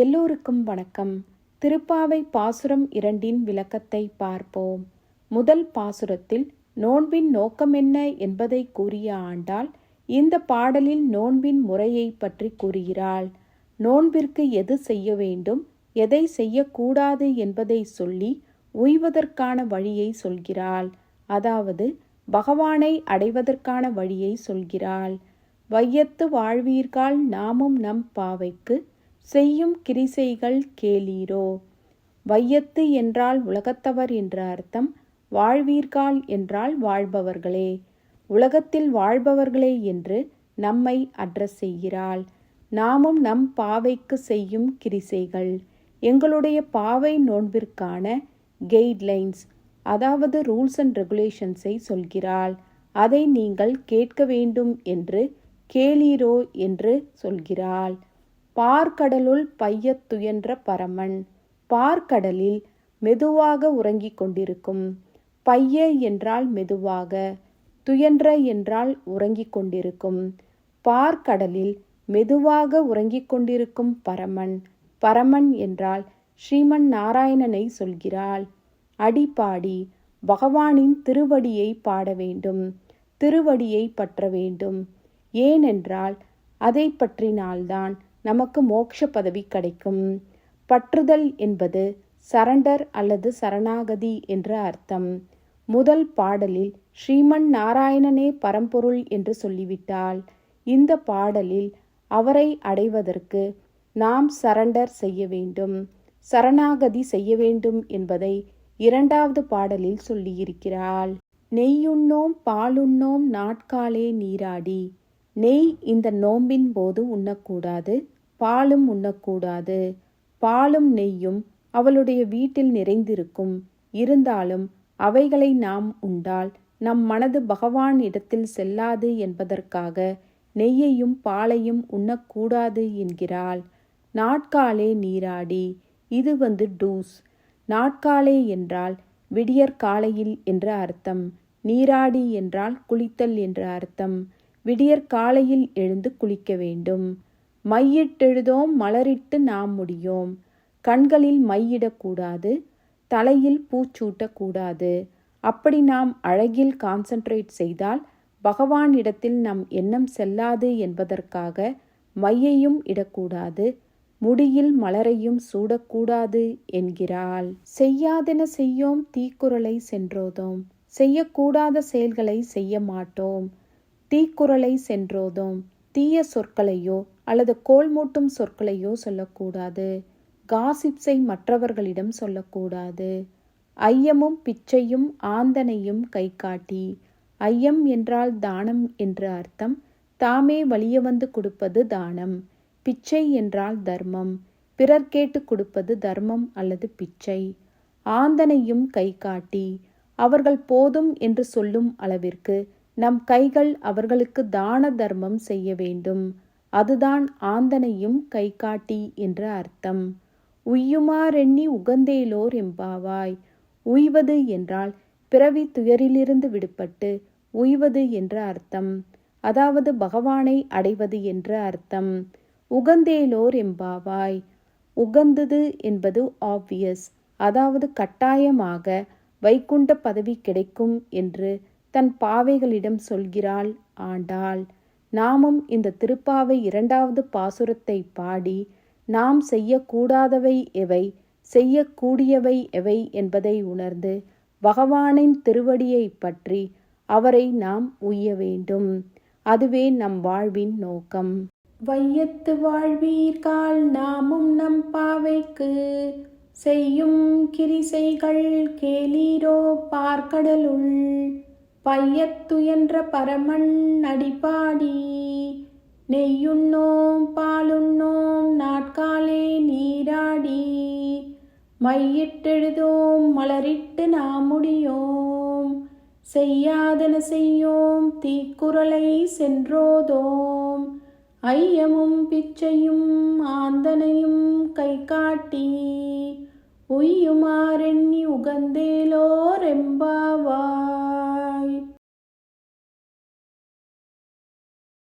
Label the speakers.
Speaker 1: எல்லோருக்கும் வணக்கம். திருப்பாவை பாசுரம் இரண்டின் விளக்கத்தை பார்ப்போம். முதல் பாசுரத்தில் நோன்பின் நோக்கம் என்ன என்பதை கூறிய ஆண்டாள் இந்த பாடலில் நோன்பின் முறையை பற்றி கூறுகிறாள். நோன்பிற்கு எது செய்ய வேண்டும் எதை செய்யக்கூடாது என்பதை சொல்லி உய்வதற்கான வழியை சொல்கிறாள். அதாவது பகவானை அடைவதற்கான வழியை சொல்கிறாள். வையத்து வாழ்வீர்கள் நாமும் நம் பாவைக்கு செய்யும் கிரிசைகள் கேளீரோ? வையத்து என்றால் உலகத்தவர் என்ற அர்த்தம் வாழ்வீர்கால் என்றால் வாழ்பவர்களே. உலகத்தில் வாழ்பவர்களே என்று நம்மை அட்ரஸ் செய்கிறாள். நாமும் நம் பாவைக்கு செய்யும் கிரிசைகள். எங்களுடைய பாவை நோன்பிற்கான கெய்ட்லைன்ஸ் அதாவது ரூல்ஸ் அண்ட் ரெகுலேஷன்ஸை சொல்கிறாள். அதை நீங்கள் கேட்க வேண்டும் என்று கேளீரோ என்று சொல்கிறாள். பார்க்கடலுள் பையத் துயன்ற பரமன். பார்க்கடலில் மெதுவாக உறங்கிக் கொண்டிருக்கும். பைய என்றால் மெதுவாக துயன்ற என்றால் உறங்கிக் கொண்டிருக்கும். பார்க்கடலில் மெதுவாக உறங்கிக் கொண்டிருக்கும் பரமன். பரமன் என்றால் ஸ்ரீமன் நாராயணனை சொல்கிறாள். அடிப்பாடி பகவானின் திருவடியை பாட வேண்டும் திருவடியை பற்ற வேண்டும். ஏனென்றால் அதை பற்றினால்தான் நமக்கு மோட்ச பதவி கிடைக்கும். பற்றுதல் என்பது சரண்டர் அல்லது சரணாகதி என்று அர்த்தம். முதல் பாடலில் ஸ்ரீமன் நாராயணனே பரம்பொருள் என்று சொல்லிவிட்டால் இந்த பாடலில் அவரை அடைவதற்கு நாம் சரண்டர் செய்ய வேண்டும். சரணாகதி செய்ய வேண்டும் என்பதை இரண்டாவது பாடலில் சொல்லியிருக்கிறாள். நெய்யுண்ணோம் பாலுண்ணோம் நாட்காலே நீராடி. நெய் இந்த நோம்பின் போது உண்ணக்கூடாது. பாலும் உண்ணக்கூடாது. பாலும் நெய்யும் அவளுடைய வீட்டில் நிறைந்திருக்கும். இருந்தாலும் அவைகளை நாம் உண்டால் நம் மனது பகவான் இடத்தில் செல்லாது என்பதற்காக நெய்யையும் பாலையும் உண்ணக்கூடாது என்கிறாள். நாட்காலே நீராடி இது வந்து டூஸ். நாட்காலே என்றால் விடியற் காலையில் என்ற அர்த்தம். நீராடி என்றால் குளித்தல் என்ற அர்த்தம். விடியற் காலையில் எழுந்து குளிக்க வேண்டும். மையிட்டெழுதோம் மலரிட்டு நாம் முடியோம். கண்களில் மையிடக்கூடாது தலையில் பூச்சூட்டக்கூடாது அப்படி நாம் அழகில் கான்சென்ட்ரேட் செய்தால் பகவான் இடத்தில் நம் எண்ணம் செல்லாது என்பதற்காக மையையும் இடக்கூடாது முடியில் மலரையும் சூடக்கூடாது என்கிறாள். செய்யாதென செய்யோம் தீக்குறளை சென்றோதோம். செய்யக்கூடாத செயல்களை செய்ய மாட்டோம். தீக்குறளை சென்றோதோம். தீய சொற்களையோ அல்லது கோல் மூட்டும் சொற்களையோ சொல்லக்கூடாது. காசிப்ஸை மற்றவர்களிடம் சொல்லக்கூடாது. ஐயமும் பிச்சையும் ஆந்தனையும் கை காட்டி ஐயம் என்றால் தானம் என்று அர்த்தம். தாமே வலிய வந்து கொடுப்பது தானம். பிச்சை என்றால் தர்மம். பிறர் கேட்டு கொடுப்பது தர்மம் அல்லது பிச்சை. ஆந்தனையும் கை காட்டி அவர்கள் போதும் என்று சொல்லும் அளவிற்கு நம் கைகள் அவர்களுக்கு தான தர்மம் செய்ய வேண்டும். அதுதான் ஆந்தனையும் கை காட்டி என்ற அர்த்தம். உய்யுமாறெண்ணி உகந்தேலோர் எம்பாவாய் உய்வது என்றால் பிறவி துயரிலிருந்து விடுபட்டு உய்வது என்ற அர்த்தம். அதாவது பகவானை அடைவது என்ற அர்த்தம். உகந்தேலோர் எம்பாவாய் உகந்தது என்பது ஆப்வியஸ் அதாவது கட்டாயமாக வைகுண்ட பதவி கிடைக்கும் என்று தன் பாவைகளிடம் சொல்கிறாள் ஆண்டாள். நாமும் இந்த திருப்பாவை இரண்டாவது பாசுரத்தை பாடி நாம் செய்யக்கூடாதவை எவை செய்யக்கூடியவை எவை என்பதை உணர்ந்து பகவானின் திருவடியை பற்றி அவரை நாம் உய்ய வேண்டும். அதுவே நம் வாழ்வின் நோக்கம். வையத்து வாழ்வீர்கால் நாமும் நம் பாவைக்கு செய்யும் கிரிசைகள் கேளீரோ பார்க்கடலுள். பையத்துயன்ற பரமன் அடிப்பாடி நெய்யுண்ணோம் பாலுண்ணோம் நாட்காலே நீராடி மையிட்டெழுதோம் மலரிட்டு நாமுடியோம் செய்யாதன செய்யோம் தீக்குறளை சென்றோதோம் ஐயமும் பிச்சையும் ஆந்தனையும் கை காட்டி உய்யுமாறெண்ணி உகந்தேலோ